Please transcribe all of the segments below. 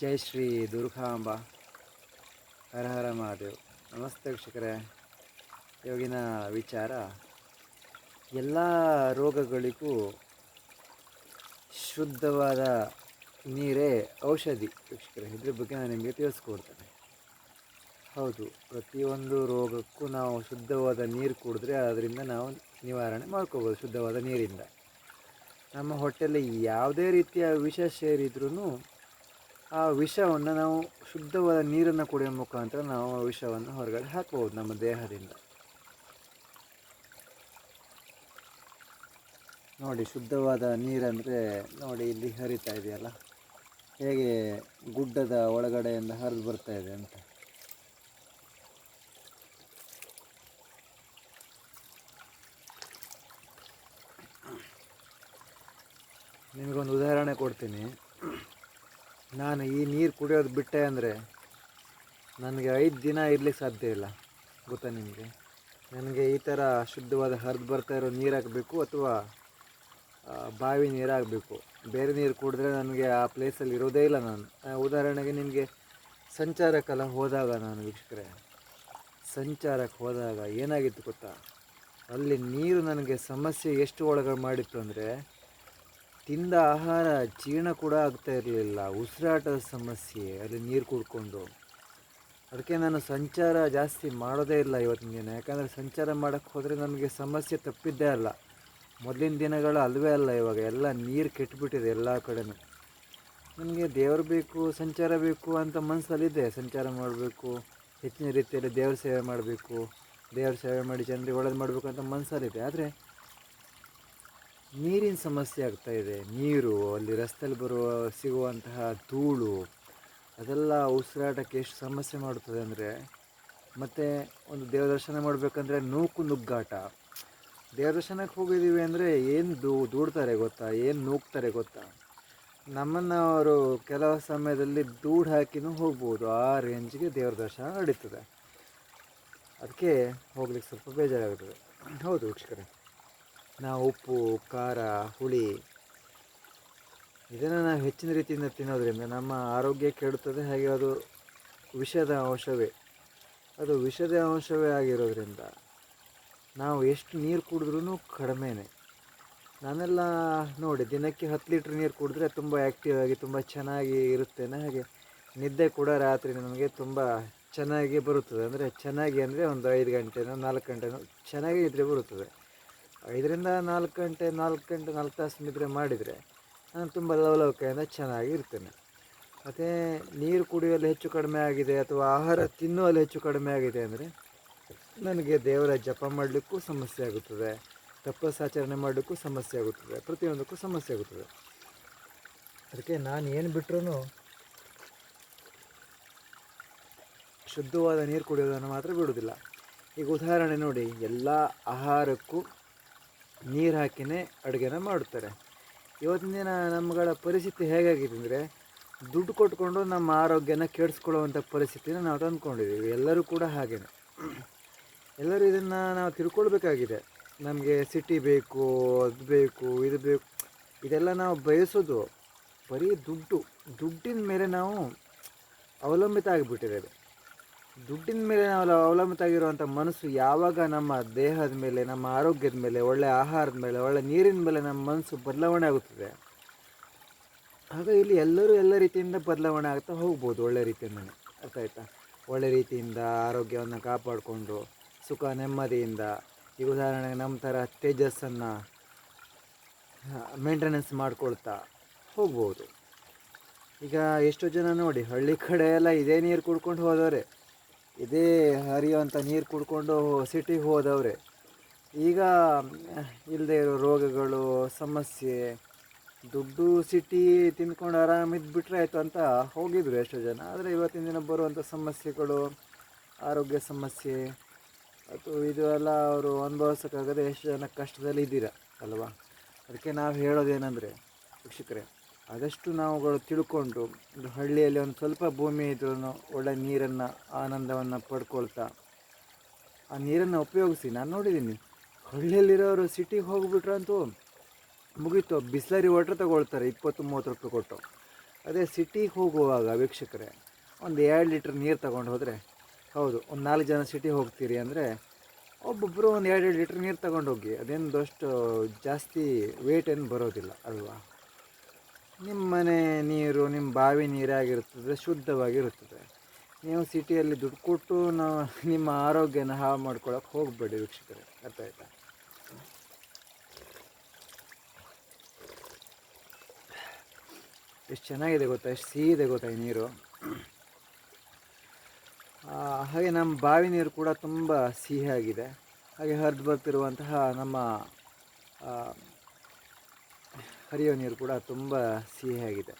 ಜೈ ಶ್ರೀ ದುರ್ಗಾಂಬ. ಹರ ಹರ ಮಹಾದೇವ್. ನಮಸ್ತೆ ವೀಕ್ಷಕರೇ. ಇವಾಗಿನ ವಿಚಾರ, ಎಲ್ಲ ರೋಗಗಳಿಗೂ ಶುದ್ಧವಾದ ನೀರೇ ಔಷಧಿ ವೀಕ್ಷಕರೇ. ಇದ್ರ ಬಗ್ಗೆ ನಾನು ನಿಮಗೆ ತಿಳಿಸ್ಕೊಡ್ತೇನೆ. ಹೌದು, ಪ್ರತಿಯೊಂದು ರೋಗಕ್ಕೂ ನಾವು ಶುದ್ಧವಾದ ನೀರು ಕುಡಿದ್ರೆ ಅದರಿಂದ ನಾವು ನಿವಾರಣೆ ಮಾಡ್ಕೋಬೋದು ಶುದ್ಧವಾದ ನೀರಿಂದ. ನಮ್ಮ ಹೊಟ್ಟೆಯಲ್ಲಿ ಯಾವುದೇ ರೀತಿಯ ವಿಷ ಸೇರಿದ್ರೂ ಆ ವಿಷವನ್ನು ನಾವು ಶುದ್ಧವಾದ ನೀರನ್ನು ಕುಡಿಯುವ ಮುಖಾಂತರ ನಾವು ಆ ವಿಷವನ್ನು ಹೊರಗಡೆ ಹಾಕ್ಬೋದು ನಮ್ಮ ದೇಹದಿಂದ. ನೋಡಿ, ಶುದ್ಧವಾದ ನೀರಂದರೆ ನೋಡಿ ಇಲ್ಲಿ ಹರಿತಾ ಇದೆಯಲ್ಲ? ಹೇಗೆ ಗುಡ್ಡದ ಒಳಗಡೆಯಿಂದ ಹರಿದು ಬರ್ತಾ ಇದೆ ಅಂತ. ನಿಮಗೊಂದು ಉದಾಹರಣೆ ಕೊಡ್ತೀನಿ. ನಾನು ಈ ನೀರು ಕುಡಿಯೋದು ಬಿಟ್ಟೆ ಅಂದರೆ ನನಗೆ ಐದು ದಿನ ಇರಲಿಕ್ಕೆ ಸಾಧ್ಯ ಇಲ್ಲ, ಗೊತ್ತಾ ನಿಮಗೆ? ನನಗೆ ಈ ಥರ ಶುದ್ಧವಾದ ಹರಿದು ಬರ್ತಾ ಇರೋ ನೀರು ಹಾಕಬೇಕು ಅಥವಾ ಬಾವಿ ನೀರು ಬೇರೆ ನೀರು ಕುಡಿದ್ರೆ ನನಗೆ ಆ ಪ್ಲೇಸಲ್ಲಿ ಇರೋದೇ ಇಲ್ಲ ನಾನು. ಉದಾಹರಣೆಗೆ ನಿಮಗೆ ಸಂಚಾರಕ್ಕೆಲ್ಲ ಹೋದಾಗ ನಾನು ವೀಕ್ಷಕರೇ, ಸಂಚಾರಕ್ಕೆ ಹೋದಾಗ ಏನಾಗಿತ್ತು ಗೊತ್ತಾ? ಅಲ್ಲಿ ನೀರು ನನಗೆ ಸಮಸ್ಯೆ ಎಷ್ಟು ಒಳಗಡೆ ಮಾಡಿತ್ತು ಅಂದರೆ ತಿಂದ ಆಹಾರ ಜೀರ್ಣ ಕೂಡ ಆಗ್ತಾ ಇರಲಿಲ್ಲ. ಉಸಿರಾಟದ ಸಮಸ್ಯೆ, ಅಲ್ಲಿ ನೀರು ಕುಡ್ಕೊಂಡು. ಅದಕ್ಕೆ ನಾನು ಸಂಚಾರ ಜಾಸ್ತಿ ಮಾಡೋದೇ ಇಲ್ಲ ಇವತ್ತಿನ ದಿನ. ಯಾಕಂದರೆ ಸಂಚಾರ ಮಾಡೋಕ್ಕೆ ಹೋದರೆ ನನಗೆ ಸಮಸ್ಯೆ ತಪ್ಪಿದ್ದೇ ಅಲ್ಲ. ಮೊದಲಿನ ದಿನಗಳು ಅಲ್ಲವೇ ಅಲ್ಲ ಇವಾಗ. ಎಲ್ಲ ನೀರು ಕೆಟ್ಟುಬಿಟ್ಟಿದೆ ಎಲ್ಲ ಕಡೆನೂ. ನನಗೆ ದೇವರು ಬೇಕು, ಸಂಚಾರ ಬೇಕು ಅಂತ ಮನಸ್ಸಲ್ಲಿದೆ ಸಂಚಾರ ಮಾಡಬೇಕು, ಹೆಚ್ಚಿನ ರೀತಿಯಲ್ಲಿ ದೇವ್ರ ಸೇವೆ ಮಾಡಬೇಕು. ದೇವ್ರ ಸೇವೆ ಮಾಡಿ ಜನರಿಗೆ ಒಳ್ಳೇದು ಮಾಡಬೇಕು ಅಂತ ಮನಸ್ಸಲ್ಲಿದೆ ಆದರೆ ನೀರಿನ ಸಮಸ್ಯೆ ಆಗ್ತಾ ಇದೆ. ನೀರು, ಅಲ್ಲಿ ರಸ್ತೆಯಲ್ಲಿ ಬರುವ, ಸಿಗುವಂತಹ ಧೂಳು, ಅದೆಲ್ಲ ಉಸಿರಾಟಕ್ಕೆ ಎಷ್ಟು ಸಮಸ್ಯೆ ಮಾಡುತ್ತದೆ ಅಂದರೆ, ಮತ್ತು ಒಂದು ದೇವ್ರ ದರ್ಶನ ಮಾಡಬೇಕಂದ್ರೆ ನೂಕು ನುಗ್ಗಾಟ. ದೇವ್ರ ದರ್ಶನಕ್ಕೆ ಹೋಗಿದ್ದೀವಿ ಅಂದರೆ ಏನು ದೂ, ದೂಡ್ತಾರೆ ಗೊತ್ತಾ? ಏನು ನೂಕ್ತಾರೆ ಗೊತ್ತಾ? ನಮ್ಮನ್ನು ಅವರು ಕೆಲವು ಸಮಯದಲ್ಲಿ ದೂಡ್ ಹಾಕಿನೂ ಹೋಗ್ಬೋದು. ಆ ರೇಂಜ್ಗೆ ದೇವ್ರ ದರ್ಶನ ನಡೀತದೆ. ಅದಕ್ಕೆ ಹೋಗ್ಲಿಕ್ಕೆ ಸ್ವಲ್ಪ ಬೇಜಾರಾಗುತ್ತದೆ ಹೌದು ವೀಕ್ಷಕರೇ. ನಾವು ಉಪ್ಪು, ಖಾರ, ಹುಳಿ, ಇದನ್ನು ನಾವು ಹೆಚ್ಚಿನ ರೀತಿಯಿಂದ ತಿನ್ನೋದ್ರಿಂದ ನಮ್ಮ ಆರೋಗ್ಯ ಕೆಡುತ್ತದೆ, ಹಾಗೆ ಅದು ವಿಷದ ಅಂಶವೇ. ಅದು ವಿಷದ ಅಂಶವೇ ಆಗಿರೋದ್ರಿಂದ ನಾವು ಎಷ್ಟು ನೀರು ಕುಡಿದ್ರೂ ಕಡಿಮೆನೆ. ನಾನೆಲ್ಲ ನೋಡಿ, ದಿನಕ್ಕೆ ಹತ್ತು ಲೀಟ್ರ್ ನೀರು ಕುಡಿದ್ರೆ ತುಂಬ ಆ್ಯಕ್ಟಿವ್ ಆಗಿ, ತುಂಬ ಚೆನ್ನಾಗಿ ಇರುತ್ತೇನೆ. ಹಾಗೆ ನಿದ್ದೆ ಕೂಡ ರಾತ್ರಿ ನನಗೆ ತುಂಬ ಚೆನ್ನಾಗಿ ಬರುತ್ತದೆ. ಅಂದರೆ ಚೆನ್ನಾಗಿ ಅಂದರೆ ಒಂದು ಐದು ಗಂಟೆನೋ ನಾಲ್ಕು ಗಂಟೆನೋ ಚೆನ್ನಾಗಿ ನಿದ್ರೆ ಬರುತ್ತದೆ. ಐದರಿಂದ ನಾಲ್ಕು ಗಂಟೆ ನಾಲ್ಕು ಗಂಟೆ, ನಾಲ್ಕು ತಾಸು ನಿದ್ರೆ ಮಾಡಿದರೆ ನಾನು ತುಂಬ ಲವಲವಿಕೆಯಿಂದ ಚೆನ್ನಾಗಿ ಇರ್ತೇನೆ. ಮತ್ತು ನೀರು ಕುಡಿಯುವಲ್ಲಿ ಹೆಚ್ಚು ಕಡಿಮೆ ಆಗಿದೆ ಅಥವಾ ಆಹಾರ ತಿನ್ನುವಲ್ಲಿ ಹೆಚ್ಚು ಕಡಿಮೆ ಆಗಿದೆ ಅಂದರೆ ನನಗೆ ದೇವರ ಜಪ ಮಾಡಲಿಕ್ಕೂ ಸಮಸ್ಯೆ ಆಗುತ್ತದೆ ತಪಸ್ಸಾಚರಣೆ ಮಾಡಲಿಕ್ಕೂ ಸಮಸ್ಯೆ ಆಗುತ್ತದೆ, ಪ್ರತಿಯೊಂದಕ್ಕೂ ಸಮಸ್ಯೆ ಆಗುತ್ತದೆ. ಅದಕ್ಕೆ ನಾನು ಏನು ಬಿಟ್ರೂ ಶುದ್ಧವಾದ ನೀರು ಕುಡಿಯೋದನ್ನು ಮಾತ್ರ ಬಿಡೋದಿಲ್ಲ ಈಗ ಉದಾಹರಣೆ ನೋಡಿ, ಎಲ್ಲ ಆಹಾರಕ್ಕೂ ನೀರು ಹಾಕಿನೇ ಅಡುಗೆನ ಮಾಡುತ್ತಾರೆ. ಇವತ್ತಿನ ದಿನ ನಮ್ಮಗಳ ಪರಿಸ್ಥಿತಿ ಹೇಗಾಗಿದೆ ಅಂದರೆ, ದುಡ್ಡು ಕೊಟ್ಕೊಂಡು ನಮ್ಮ ಆರೋಗ್ಯನ ಕೆಡಿಸ್ಕೊಳ್ಳುವಂಥ ಪರಿಸ್ಥಿತಿನ ನಾವು ತಂದ್ಕೊಂಡಿದ್ದೀವಿ. ಎಲ್ಲರೂ ಕೂಡ ಹಾಗೇನೆ. ಎಲ್ಲರೂ ಇದನ್ನು ನಾವು ತಿಳ್ಕೊಳ್ಬೇಕಾಗಿದೆ. ನಮಗೆ ಸಿಟಿ ಬೇಕು, ಅದು ಬೇಕು, ಇದು ಬೇಕು. ಇದೆಲ್ಲ ನಾವು ಬಯಸೋದು ಬರೀ ದುಡ್ಡು. ದುಡ್ಡಿನ ಮೇಲೆ ನಾವು ಅವಲಂಬಿತ ಆಗಿಬಿಟ್ಟಿದ್ದೇವೆ. ದುಡ್ಡಿನ ಮೇಲೆ ನಾವು ಅವಲಂಬಿತ ಆಗಿರುವಂಥ ಮನಸ್ಸು ಯಾವಾಗ ನಮ್ಮ ದೇಹದ ಮೇಲೆ, ನಮ್ಮ ಆರೋಗ್ಯದ ಮೇಲೆ ಒಳ್ಳೆಯ ಆಹಾರದ ಮೇಲೆ, ಒಳ್ಳೆ ನೀರಿನ ಮೇಲೆ ನಮ್ಮ ಮನಸ್ಸು ಬದಲಾವಣೆ ಆಗುತ್ತದೆ? ಆಗ ಇಲ್ಲಿ ಎಲ್ಲರೂ ಎಲ್ಲ ರೀತಿಯಿಂದ ಬದಲಾವಣೆ ಆಗ್ತಾ ಹೋಗ್ಬೋದು, ಒಳ್ಳೆ ರೀತಿಯಿಂದ ಅರ್ಥ ಆಯ್ತಾ? ಒಳ್ಳೆ ರೀತಿಯಿಂದ ಆರೋಗ್ಯವನ್ನು ಕಾಪಾಡಿಕೊಂಡು, ಸುಖ, ನೆಮ್ಮದಿಯಿಂದ. ಈಗ ಉದಾಹರಣೆಗೆ ನಮ್ಮ ಥರ ತೇಜಸ್ಸನ್ನು ಮೇಂಟೆನೆನ್ಸ್ ಮಾಡ್ಕೊಳ್ತಾ ಹೋಗ್ಬೋದು. ಈಗ ಎಷ್ಟೋ ಜನ ನೋಡಿ, ಹಳ್ಳಿ ಕಡೆ ಎಲ್ಲ ಇದೇ ನೀರು ಕುಡ್ಕೊಂಡು ಹೋದವ್ರೆ. ಇದೇ ಹರಿಯುವಂಥ ನೀರು ಕುಡ್ಕೊಂಡು ಸಿಟಿಗೆ ಹೋದವ್ರೆ. ಈಗ ಇಲ್ಲದೆ ಇರೋ ರೋಗಗಳು, ಸಮಸ್ಯೆ, ದುಡ್ಡು ಸಿಟಿ ತಿಂದ್ಕೊಂಡು ಆರಾಮಿದ್ಬಿಟ್ರೆ ಆಯಿತು ಅಂತ ಹೋಗಿದ್ರು ಎಷ್ಟೋ ಜನ. ಆದರೆ ಇವತ್ತಿನ ದಿನ ಬರುವಂಥ ಸಮಸ್ಯೆಗಳು, ಆರೋಗ್ಯ ಸಮಸ್ಯೆ ಅಥವಾ ಇದು ಎಲ್ಲ ಅವರು ಅನುಭವಿಸೋಕ್ಕಾಗದೆ ಎಷ್ಟು ಜನ ಕಷ್ಟದಲ್ಲಿ ಇದ್ದೀರ ಅಲ್ವಾ? ಅದಕ್ಕೆ ನಾವು ಹೇಳೋದೇನೆಂದರೆ, ವೀಕ್ಷಕರೇ ಆದಷ್ಟು ನಾವುಗಳು ತಿಳ್ಕೊಂಡು ಹಳ್ಳಿಯಲ್ಲಿ ಒಂದು ಸ್ವಲ್ಪ ಭೂಮಿ ಇದ್ರೂ ಒಳ್ಳೆ ನೀರನ್ನು, ಆನಂದವನ್ನು ಪಡ್ಕೊಳ್ತಾ ಆ ನೀರನ್ನು ಉಪಯೋಗಿಸಿ. ನಾನು ನೋಡಿದ್ದೀನಿ ಹಳ್ಳಿಯಲ್ಲಿರೋರು ಸಿಟಿಗೆ ಹೋಗ್ಬಿಟ್ರಂತೂ ಮುಗೀತು. ಬಿಸ್ಲರಿ ವಾಟ್ರ್ ತಗೊಳ್ತಾರೆ ಇಪ್ಪತ್ತು ಮೂವತ್ತು ರೂಪಾಯಿ ಕೊಟ್ಟು. ಅದೇ ಸಿಟಿಗೆ ಹೋಗುವಾಗ ವೀಕ್ಷಕರೇ, ಒಂದು ಎರಡು ಲೀಟ್ರ್ ನೀರು ತಗೊಂಡು ಹೋದರೆ ಹೌದು, ಒಂದು ನಾಲ್ಕು ಜನ ಸಿಟಿ ಹೋಗ್ತೀರಿ ಅಂದರೆ ಒಬ್ಬೊಬ್ಬರು ಒಂದು ಎರಡು ಲೀಟ್ರ್ ನೀರು ತಗೊಂಡು ಹೋಗಿ, ಅದೇನು ದಷ್ಟು ಜಾಸ್ತಿ ವೇಟ್ ಏನು ಬರೋದಿಲ್ಲ, ಅಲ್ವಾ? ನಿಮ್ಮ ಮನೆ ನೀರು, ನಿಮ್ಮ ಬಾವಿ ನೀರಾಗಿರುತ್ತದೆ, ಶುದ್ಧವಾಗಿರುತ್ತದೆ. ನೀವು ಸಿಟಿಯಲ್ಲಿ ದುಡ್ಡು ಕೊಟ್ಟು ನಾವು ನಿಮ್ಮ ಆರೋಗ್ಯನ ಹಾಳು ಮಾಡ್ಕೊಳಕ್ಕೆ ಹೋಗಬೇಡಿ ವೀಕ್ಷಕರೇ. ಅರ್ಥ ಆಯ್ತಾ? ಎಷ್ಟು ಚೆನ್ನಾಗಿದೆ ಗೊತ್ತಾ? ಎಷ್ಟು ಸಿಹಿ ಇದೆ ಗೊತ್ತಾ ಈ ನೀರು? ಹಾಗೆ ನಮ್ಮ ಬಾವಿ ನೀರು ಕೂಡ ತುಂಬ ಸಿಹಿಯಾಗಿದೆ. ಹಾಗೆ ಹರಿದು ಬರ್ತಿರುವಂತಹ ನಮ್ಮ ಹರಿಯೋ ನೀರು ಕೂಡ ತುಂಬ ಸಿಹಿಯಾಗಿದೆ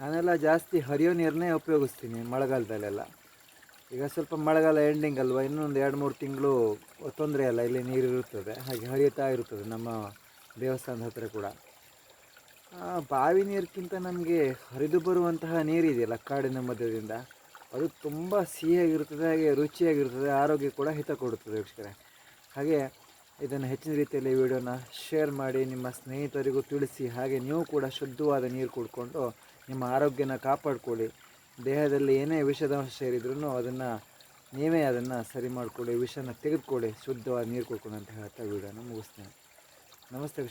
ನಾನೆಲ್ಲ ಜಾಸ್ತಿ ಹರಿಯೋ ನೀರನ್ನೇ ಉಪಯೋಗಿಸ್ತೀನಿ ಮಳೆಗಾಲದಲ್ಲೆಲ್ಲ. ಈಗ ಸ್ವಲ್ಪ ಮಳೆಗಾಲ ಎಂಡಿಂಗ್ ಅಲ್ವಾ, ಇನ್ನೊಂದು ಎರಡು ಮೂರು ತಿಂಗಳು ತೊಂದರೆ ಅಲ್ಲ ಇಲ್ಲಿ ನೀರು ಇರುತ್ತದೆ, ಹಾಗೆ ಹರಿಯುತ್ತಾ ಇರುತ್ತದೆ ನಮ್ಮ ದೇವಸ್ಥಾನದ ಹತ್ತಿರ ಕೂಡ. ಬಾವಿ ನೀರಿಗಿಂತ ನಮಗೆ ಹರಿದು ಬರುವಂತಹ ನೀರಿದೆಯಲ್ಲ ಕಾಡಿನ ಮಧ್ಯದಿಂದ, ಅದು ತುಂಬ ಸಿಹಿಯಾಗಿರುತ್ತದೆ, ಹಾಗೆ ರುಚಿಯಾಗಿರುತ್ತದೆ, ಆರೋಗ್ಯ ಕೂಡ ಹಿತ ಕೊಡುತ್ತದೆ ವೀಕ್ಷಕರೇ. ಹಾಗೆ ಇದನ್ನು ಹೆಚ್ಚಿನ ರೀತಿಯಲ್ಲಿ ವಿಡಿಯೋನ ಶೇರ್ ಮಾಡಿ ನಿಮ್ಮ ಸ್ನೇಹಿತರಿಗೂ ತಿಳಿಸಿ. ಹಾಗೆ ನೀವು ಕೂಡ ಶುದ್ಧವಾದ ನೀರು ಕುಡ್ಕೊಂಡು ನಿಮ್ಮ ಆರೋಗ್ಯನ ಕಾಪಾಡ್ಕೊಳ್ಳಿ. ದೇಹದಲ್ಲಿ ಏನೇ ವಿಷದಂಶ ಸೇರಿದ್ರೂ ಅದನ್ನು ನೀವೇ ಅದನ್ನು ಸರಿ ಮಾಡಿಕೊಳ್ಳಿ, ವಿಷನ ತೆಗೆದುಕೊಳ್ಳಿ, ಶುದ್ಧವಾದ ನೀರು ಕುಡ್ಕೊಂಡು ಅಂತ ಹೇಳ್ತಾ ವಿಡಿಯೋನ ಮುಗಿಸ್ತೇನೆ. ನಮಸ್ತೆ